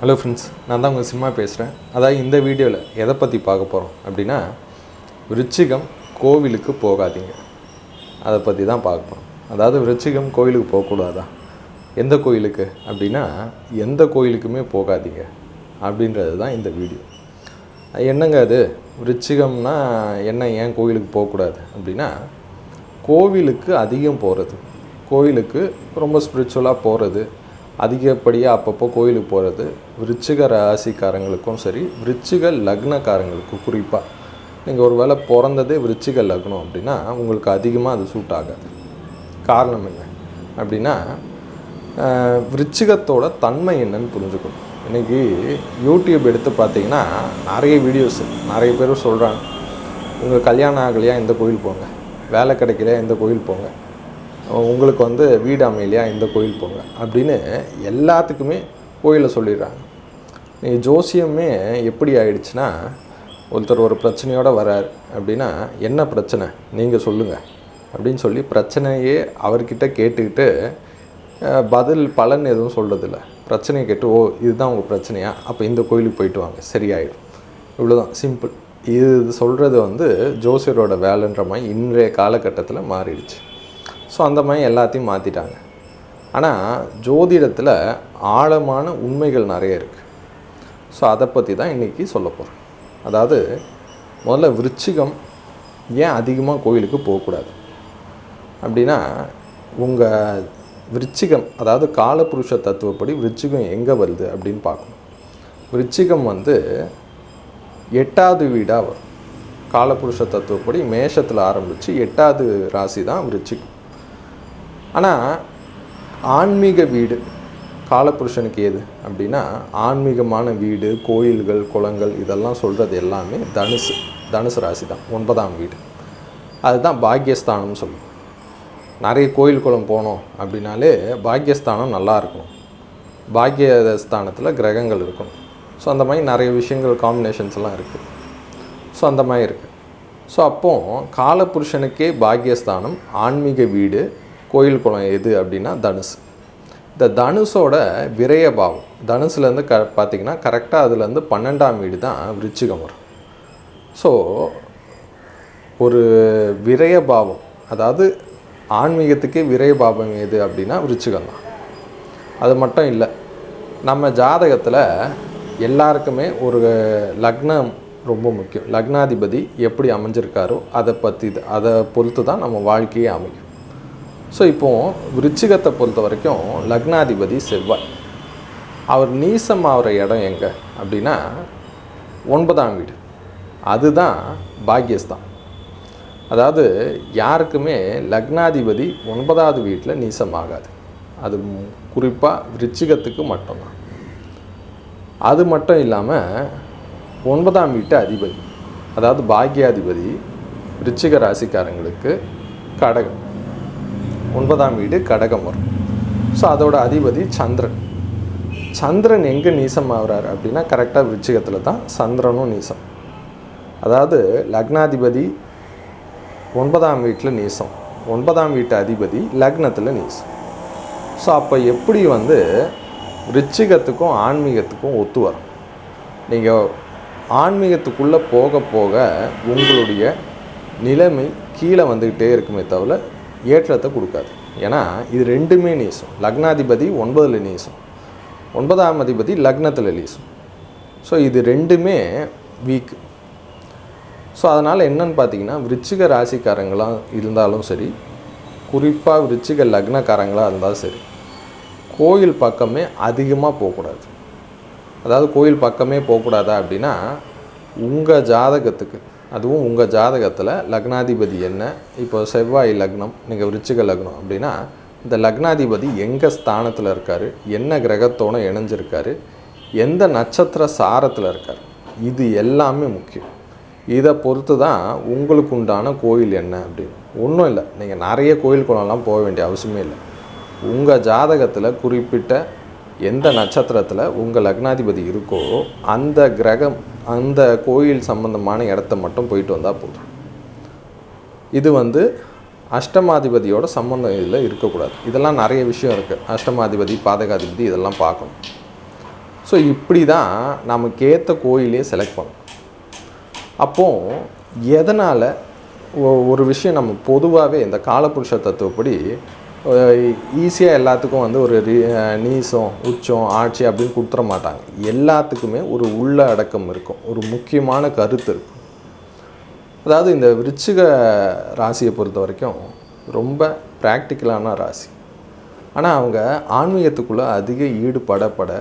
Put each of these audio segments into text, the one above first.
Hello friends நான் தான் உங்கள் சிம்மா பேசுகிறேன். அதாவது இந்த வீடியோவில் எதை பற்றி பார்க்க போகிறோம் அப்படின்னா விருச்சிகம் கோவிலுக்கு போகாதீங்க. அதை பற்றி தான் பார்க்க போகிறோம். அதாவது விருச்சிகம் கோவிலுக்கு போகக்கூடாதா? எந்த கோயிலுக்கு அப்படின்னா எந்த கோயிலுக்குமே போகாதீங்க அப்படின்றது தான் இந்த வீடியோ. என்னங்க அது? விருச்சிகம்னா என்ன ஏன் கோவிலுக்கு போகக்கூடாது? அப்படின்னா கோவிலுக்கு அதிகம் போகிறது. கோவிலுக்கு ரொம்ப ஸ்பிரிச்சுவலாக போகிறது. அதிகப்படியாக அப்பப்போ கோயிலுக்கு போகிறது விருச்சிக ராசிக்காரங்களுக்கும் சரி விருச்சிக லக்னக்காரங்களுக்கும் குறிப்பாக நீங்கள் ஒரு வேளை பிறந்ததே விருச்சிக லக்னம் அப்படின்னா உங்களுக்கு அதிகமாக அது சூட் ஆகாது. காரணம் என்ன அப்படின்னா விருச்சிகத்தோட தன்மை என்னன்னு புரிஞ்சுக்கணும். இன்றைக்கி யூடியூப் எடுத்து பார்த்தீங்கன்னா நிறைய வீடியோஸ் நிறைய பேர் சொல்கிறாங்க உங்கள் கல்யாணம் ஆகலையா? இந்த கோயில் போங்க. வேலை கிடைக்கலையா? இந்த கோயில் போங்க. உங்களுக்கு வந்து வீடு அமையலையா? இந்த கோயில் போங்க. அப்படின்னு எல்லாத்துக்குமே கோயிலை சொல்லிடுறாங்க. நீங்கள் ஜோசியமே எப்படி ஆயிடுச்சுன்னா ஒருத்தர் ஒரு பிரச்சனையோடு வரார். அப்படின்னா என்ன பிரச்சனை? நீங்கள் சொல்லுங்கள் அப்படின்னு சொல்லி பிரச்சனையே அவர்கிட்ட கேட்டுக்கிட்டு பதில் பலன் எதுவும் சொல்கிறதில்ல பிரச்சனையை கேட்டு ஓ இதுதான் உங்கள் பிரச்சனையா? அப்போ இந்த கோயிலுக்கு போயிட்டு வாங்க. சரியாயிடும். இவ்வளோதான் சிம்பிள். இது சொல்கிறது வந்து ஜோசியரோட வேலைன்ற மாதிரி இன்றைய காலகட்டத்தில் மாறிடுச்சு. ஸோ அந்த மாதிரி எல்லாத்தையும் மாற்றிட்டாங்க ஆனால் ஜோதிடத்தில் ஆழமான உண்மைகள் நிறைய இருக்குது ஸோ அதை பற்றி தான் இன்றைக்கி சொல்ல போகிறோம் அதாவது முதல்ல விருச்சிகம் ஏன் அதிகமாக கோயிலுக்கு போகக்கூடாது அப்படின்னா உங்கள் விருச்சிகம் அதாவது காலபுருஷ தத்துவப்படி விருச்சிகம் எங்கே வருது அப்படின்னு பார்க்கணும். விருச்சிகம் வந்து எட்டாவது வீடாக வரும். காலபுருஷ தத்துவப்படி மேஷத்தில் ஆரம்பித்து எட்டாவது ராசி தான் விருச்சிகம். ஆனால் ஆன்மீக வீடு காலபுருஷனுக்கு ஏது அப்படின்னா ஆன்மீகமான வீடு கோயில்கள் குளங்கள் இதெல்லாம் சொல்கிறது எல்லாமே தனுசு தனுசு ராசி தான் ஒன்பதாம் வீடு. அதுதான் பாக்கியஸ்தானம்னு சொல்லுவோம். நிறைய கோயில் குளம் போனோம் அப்படின்னாலே பாக்கியஸ்தானம் நல்லா இருக்கணும். பாக்கியஸ்தானத்தில் கிரகங்கள் இருக்கணும். ஸோ அந்த மாதிரி நிறைய விஷயங்கள் காம்பினேஷன்ஸ்லாம் இருக்குது ஸோ அந்த மாதிரி இருக்குது ஸோ அப்போது காலபுருஷனுக்கே பாக்கியஸ்தானம் ஆன்மீக வீடு கோயில் குளம் எது அப்படின்னா தனுசு. இந்த தனுஷோட விரயபாவம். தனுசுலேருந்து க பார்த்தீங்கன்னா கரெக்டாக அதுலேருந்து பன்னெண்டாம் வீடு தான் விருச்சிகம் வரும் ஸோ ஒரு விரய பாவம் அதாவது ஆன்மீகத்துக்கே விரய பாவம் எது அப்படின்னா விருச்சிகம் தான். அது மட்டும் இல்லை நம்ம ஜாதகத்தில் எல்லாருக்குமே ஒரு லக்னம் ரொம்ப முக்கியம். லக்னாதிபதி எப்படி அமைஞ்சிருக்காரோ அதை பற்றி அதை பொறுத்து தான் நம்ம வாழ்க்கையே அமையும். ஸோ இப்போது விருச்சிகத்தை பொறுத்த வரைக்கும் லக்னாதிபதி செவ்வாய். அவர் நீசம் ஆகிற இடம் எங்கே? அப்படின்னா ஒன்பதாம் வீடு. அதுதான் பாக்கியஸ்தான். அதாவது யாருக்குமே லக்னாதிபதி ஒன்பதாவது வீட்டில் நீசம் ஆகாது. அது குறிப்பாக விருச்சிகத்துக்கு மட்டும்தான். அது மட்டும் இல்லாமல் ஒன்பதாம் வீட்டு அதிபதி அதாவது பாக்கியாதிபதி விருச்சிக ராசிக்காரங்களுக்கு கடகம். ஒன்பதாம் வீடு கடகம் வரும். ஸோ அதோட அதிபதி சந்திரன். சந்திரன் எங்கே நீசம் ஆகிறார் அப்படின்னா கரெக்டாக விருச்சிகத்தில் தான் சந்திரனும் நீசம். அதாவது லக்னாதிபதி ஒன்பதாம் வீட்டில் நீசம். ஒன்பதாம் வீட்டு அதிபதி லக்னத்தில் நீசம். ஸோ அப்போ எப்படி வந்து ரிச்சிகத்துக்கும் ஆன்மீகத்துக்கும் ஒத்து வரும்? நீங்கள் ஆன்மீகத்துக்குள்ளே போக போக உங்களுடைய நிலைமை கீழே வந்துக்கிட்டே இருக்குமே தவிர ஏற்றத்தை கொடுக்காது. ஏன்னா இது ரெண்டுமே நீசம். லக்னாதிபதி ஒன்பதில் நீசம். ஒன்பதாம் அதிபதி லக்னத்தில் நீசம். ஸோ இது ரெண்டுமே வீக் ஸோ அதனால் என்னன்னு பார்த்தீங்கன்னா விருச்சிக ராசிக்காரங்களாக இருந்தாலும் சரி குறிப்பாக விருச்சிக லக்னக்காரங்களாக இருந்தாலும் சரி கோயில் பக்கமே அதிகமாக போகக்கூடாது. அதாவது கோயில் பக்கமே போகக்கூடாதா அப்படின்னா உங்கள் ஜாதகத்துக்கு அதுவும் உங்கள் ஜாதகத்தில் லக்னாதிபதி என்ன? இப்போ செவ்வாய் லக்னம் நீங்கள் விருச்சிக லக்னம் அப்படின்னா இந்த லக்னாதிபதி எங்கே ஸ்தானத்தில் இருக்கார்? என்ன கிரகத்தோடு இணைஞ்சிருக்காரு? எந்த நட்சத்திர சாரத்தில் இருக்கார்? இது எல்லாமே முக்கியம். இதை பொறுத்து தான் உங்களுக்கு உண்டான கோயில் என்ன அப்படின்னு. ஒன்றும் இல்லை. நீங்கள் நிறைய கோயில் குளம்லாம் போக வேண்டிய அவசியமே இல்லை. உங்கள் ஜாதகத்தில் குறிப்பிட்ட எந்த நட்சத்திரத்தில் உங்கள் லக்னாதிபதி இருக்கோ அந்த கிரகம் அந்த கோயில் சம்பந்தமான இடத்த மட்டும் போயிட்டு வந்தால் போதும். இது வந்து அஷ்டமாதிபதியோட சம்பந்தம் இதில் இருக்கக்கூடாது. இதெல்லாம் நிறைய விஷயம் இருக்குது அஷ்டமாதிபதி பாதகாதிபதி இதெல்லாம் பார்க்கணும். ஸோ இப்படி தான் நமக்கு ஏற்ற கோயிலே செலக்ட் பண்ணணும். அப்போது எதனால் ஒரு விஷயம் நம்ம பொதுவாகவே இந்த காலபுருஷ தத்துவப்படி ஈஸியாக எல்லாத்துக்கும் வந்து ஒரு நீசம் உச்சம் ஆட்சி அப்படின்னு கொடுத்துட மாட்டாங்க. எல்லாத்துக்குமே ஒரு உள்ள அடக்கம் இருக்கும். ஒரு முக்கியமான கருத்து இருக்கும். அதாவது இந்த விருச்சிக ராசியை பொறுத்த வரைக்கும் ரொம்ப ப்ராக்டிக்கலான ராசி. ஆனால் அவங்க ஆன்மீகத்துக்குள்ளே அதிக ஈடுபடப்பட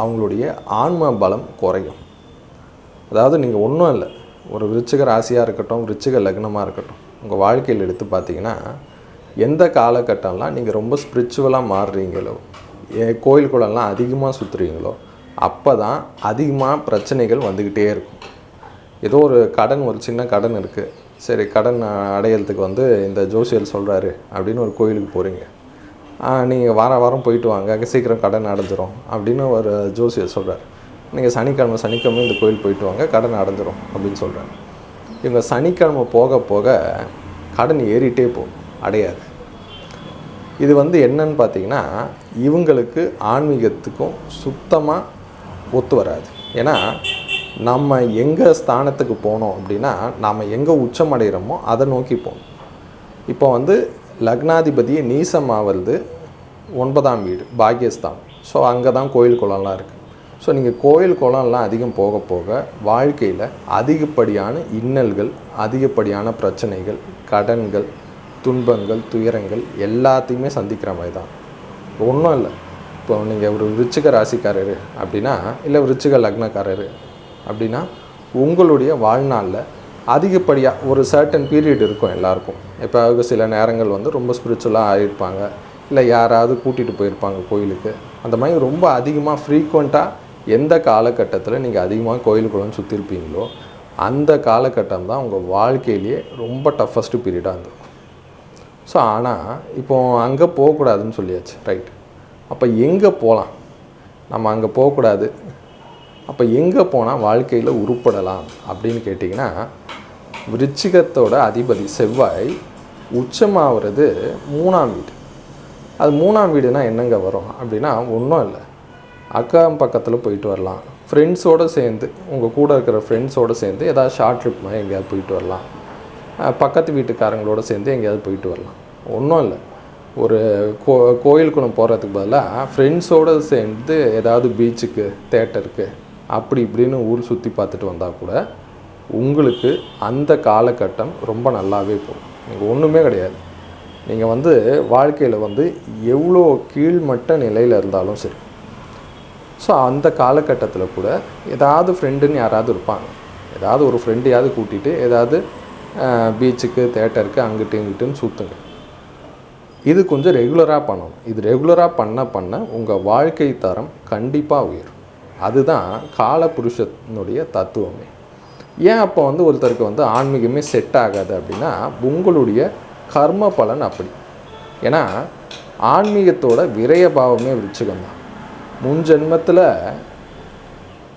அவங்களுடைய ஆன்ம பலம் குறையும். அதாவது நீங்கள் ஒன்றும் இல்லை. ஒரு விருச்சிக ராசியாக இருக்கட்டும் விருச்சிக லக்னமாக இருக்கட்டும் உங்கள் வாழ்க்கையில் எடுத்து பார்த்தீங்கன்னா எந்த காலகட்டம்லாம் நீங்கள் ரொம்ப ஸ்பிரிச்சுவலாக மாறுறீங்களோ கோயில் குளம்லாம் அதிகமாக சுற்றுறீங்களோ அப்போ தான் அதிகமாக பிரச்சனைகள் வந்துக்கிட்டே இருக்கும். ஏதோ ஒரு கடன் ஒரு சின்ன கடன் இருக்குது சரி கடன் அடையிறதுக்கு வந்து இந்த ஜோசியல் சொல்கிறாரு அப்படின்னு ஒரு கோயிலுக்கு போகிறீங்க நீங்கள் வார வாரம் போயிட்டு வாங்க அங்கே சீக்கிரம் கடன் அடைஞ்சிரும் அப்படின்னு ஒரு ஜோசியர் சொல்கிறார் நீங்கள் சனிக்கிழமை சனிக்கிழமை இந்த கோயில் போயிட்டு வாங்க கடன் அடைஞ்சிரும் அப்படின்னு சொல்கிறாரு இவங்க சனிக்கிழமை போக போக கடன் ஏறிட்டே போகும். அடையாது. இது வந்து என்னன்னு பார்த்தீங்கன்னா இவங்களுக்கு ஆன்மீகத்துக்கும் சுத்தமாக ஒத்து வராது. ஏன்னா நம்ம எங்கே ஸ்தானத்துக்கு போனோம் அப்படின்னா நாம் எங்கே உச்சம் அடைகிறோமோ அதை நோக்கி போகணும். இப்போ வந்து லக்னாதிபதியை நீசமாவது ஒன்பதாம் வீடு பாக்கியஸ்தானம் ஸோ அங்கே தான் கோயில் குளம்லாம் இருக்குது ஸோ நீங்கள் கோயில் குளம்லாம் அதிகம் போக போக வாழ்க்கையில் அதிகப்படியான இன்னல்கள் அதிகப்படியான பிரச்சனைகள் கடன்கள் துன்பங்கள் துயரங்கள் எல்லாத்தையுமே சந்திக்கிற மாதிரி தான். ஒன்றும் இல்லை. இப்போ நீங்கள் ஒரு விருச்சிக ராசிக்காரர் அப்படின்னா இல்லை விருச்சிக லக்னக்காரர் அப்படின்னா உங்களுடைய வாழ்நாளில் அதிகப்படியாக ஒரு சர்டன் பீரியட் இருக்கும் எல்லாருக்கும். இப்போ சில நேரங்கள் வந்து ரொம்ப ஸ்பிரிச்சுவலாக ஆகிருப்பாங்க இல்லை யாராவது கூட்டிகிட்டு போயிருப்பாங்க கோயிலுக்கு. அந்த மாதிரி ரொம்ப அதிகமாக ஃப்ரீக்வெண்ட்டாக எந்த காலகட்டத்தில் நீங்கள் அதிகமாக கோயிலுக்குள்ளே சுற்றிருப்பீங்களோ அந்த காலகட்டம் தான் உங்கள் வாழ்க்கையிலேயே ரொம்ப டஃபஸ்ட்டு பீரியடாக இருந்திருக்கும். ஸோ ஆனால் இப்போது அங்கே போகக்கூடாதுன்னு சொல்லியாச்சு. ரைட் அப்போ எங்கே போகலாம் நம்ம அங்கே போகக்கூடாது. அப்போ எங்கே போனால் வாழ்க்கையில் உருப்படலாம்? அப்படின்னு கேட்டிங்கன்னா விருச்சிகத்தோட அதிபதி செவ்வாய் உச்சமாகிறது மூணாம் வீடு. அது மூணாம் வீடுனா என்னங்க வரும்? அப்படின்னா ஒன்றும் இல்லை. அக்கம் பக்கத்தில் போயிட்டு வரலாம். ஃப்ரெண்ட்ஸோடு சேர்ந்து உங்கள் கூட இருக்கிற ஃப்ரெண்ட்ஸோடு சேர்ந்து ஏதாவது ஷார்ட் ட்ரிப் மாதிரி எங்கேயாவது போயிட்டு வரலாம். பக்கத்து வீட்டுக்காரங்களோட சேர்ந்து எங்கேயாவது போயிட்டு வரலாம். ஒன்றும் இல்லை. ஒரு கோ கோயிலுக்குள்ள போகிறதுக்கு பதிலாக ஃப்ரெண்ட்ஸோடு சேர்ந்து ஏதாவது பீச்சுக்கு தேட்டருக்கு அப்படி இப்படின்னு ஊர் சுற்றி பார்த்துட்டு வந்தால் கூட உங்களுக்கு அந்த காலகட்டம் ரொம்ப நல்லாவே போகும். நீங்கள் ஒன்றுமே கிடையாது. நீங்கள் வந்து வாழ்க்கையில் வந்து எவ்வளோ கீழ்மட்ட நிலையில் இருந்தாலும் சரி. ஸோ அந்த காலகட்டத்தில் கூட ஏதாவது ஃப்ரெண்டுன்னு யாராவது இருப்பாங்க. ஏதாவது ஒரு ஃப்ரெண்டையாவது கூட்டிகிட்டு ஏதாவது பீச்சுக்கு தேட்டருக்கு அங்கிட்டு இங்கிட்டுன்னு சுற்றுங்க இது கொஞ்சம் ரெகுலராக பண்ணணும். இது ரெகுலராக பண்ண பண்ண உங்கள் வாழ்க்கை தரம் கண்டிப்பாக உயரும். அதுதான் காலபுருஷனுடைய தத்துவமே. ஏன் அப்போ வந்து ஒருத்தருக்கு வந்து ஆன்மீகமே செட் ஆகாது அப்படின்னா உங்களுடைய கர்ம பலன் அப்படி. ஏன்னா ஆன்மீகத்தோட விரய பாவமே விருச்சிகம் தான் முன் ஜென்மத்தில்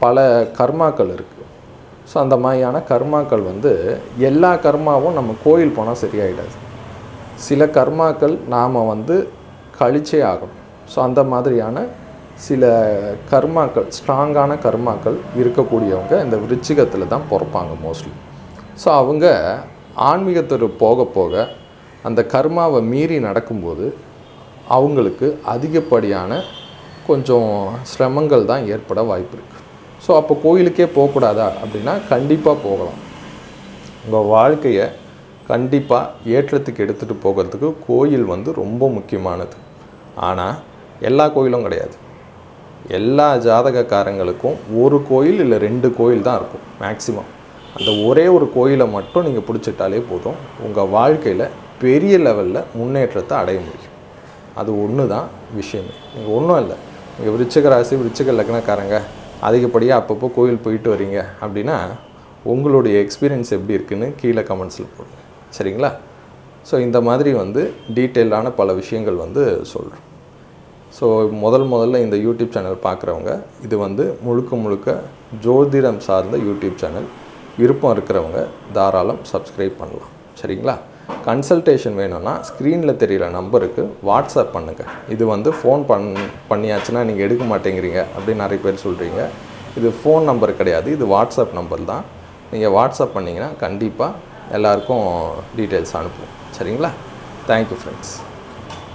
பல கர்மாக்கள் இருக்குது ஸோ அந்த மாதிரியான கர்மாக்கள் வந்து எல்லா கர்மாவும் நம்ம கோயில் போனால் சரியாயிடாது. சில கர்மாக்கள் நாம் வந்து கழிச்சே ஆகணும். ஸோ அந்த மாதிரியான சில கர்மாக்கள் ஸ்ட்ராங்கான கர்மாக்கள் இருக்கக்கூடியவங்க இந்த விருச்சிகத்தில் தான் பிறப்பாங்க மோஸ்ட்லி ஸோ அவங்க ஆன்மீகத்துக்கு போக போக அந்த கர்மாவை மீறி நடக்கும்போது அவங்களுக்கு அதிகப்படியான கொஞ்சம் சிரமங்கள் தான் ஏற்பட வாய்ப்பு இருக்குது ஸோ அப்போ கோயிலுக்கே போகக்கூடாதா? அப்படின்னா கண்டிப்பாக போகலாம். உங்கள் வாழ்க்கையை கண்டிப்பாக ஏற்றத்துக்கு எடுத்துகிட்டு போகிறதுக்கு கோயில் வந்து ரொம்ப முக்கியமானது. ஆனால் எல்லா கோயிலும் கிடையாது. எல்லா ஜாதகக்காரங்களுக்கும் ஒரு கோயில் இல்லை ரெண்டு கோயில் தான் இருக்கும் மேக்சிமம் அந்த ஒரே ஒரு கோயிலை மட்டும் நீங்கள் பிடிச்சிட்டாலே போதும். உங்கள் வாழ்க்கையில் பெரிய லெவலில் முன்னேற்றத்தை அடைய முடியும். அது ஒன்று தான் விஷயமே. நீங்கள் ஒன்றும் இல்லை. நீங்கள் விருச்சிக ராசி விருச்சிக லக்னக்காரங்க அதிகப்படியாக அப்பப்போ கோயில் போயிட்டு வரீங்க அப்படின்னா உங்களுடைய எக்ஸ்பீரியன்ஸ் எப்படி இருக்குன்னு கீழே கமெண்ட்ஸில் போடுங்க. சரிங்களா? ஸோ இந்த மாதிரி வந்து டீட்டெயிலான பல விஷயங்கள் வந்து சொல்கிறோம் ஸோ முதல் முதல்ல இந்த யூடியூப் சேனல் பார்க்குறவங்க இது வந்து முழுக்க முழுக்க ஜோதிடம் சார்ந்த யூடியூப் சேனல் விருப்பம் இருக்கிறவங்க தாராளம் சப்ஸ்கிரைப் பண்ணலாம். சரிங்களா? கன்சல்டேஷன் வேணும்னா ஸ்க்ரீனில் தெரிகிற நம்பருக்கு வாட்ஸ்அப் பண்ணுங்கள் இது வந்து ஃபோன் பண் பண்ணியாச்சுன்னா நீங்கள் எடுக்க மாட்டேங்கிறீங்க அப்படின்னு நிறைய பேர் சொல்கிறீங்க இது ஃபோன் நம்பர் கிடையாது இது வாட்ஸ்அப் நம்பர் தான். நீங்கள் வாட்ஸ்அப் பண்ணிங்கன்னா கண்டிப்பாக எல்லாருக்கும் டீட்டெயில்ஸ் அனுப்புவோம். சரிங்களா? Thank you friends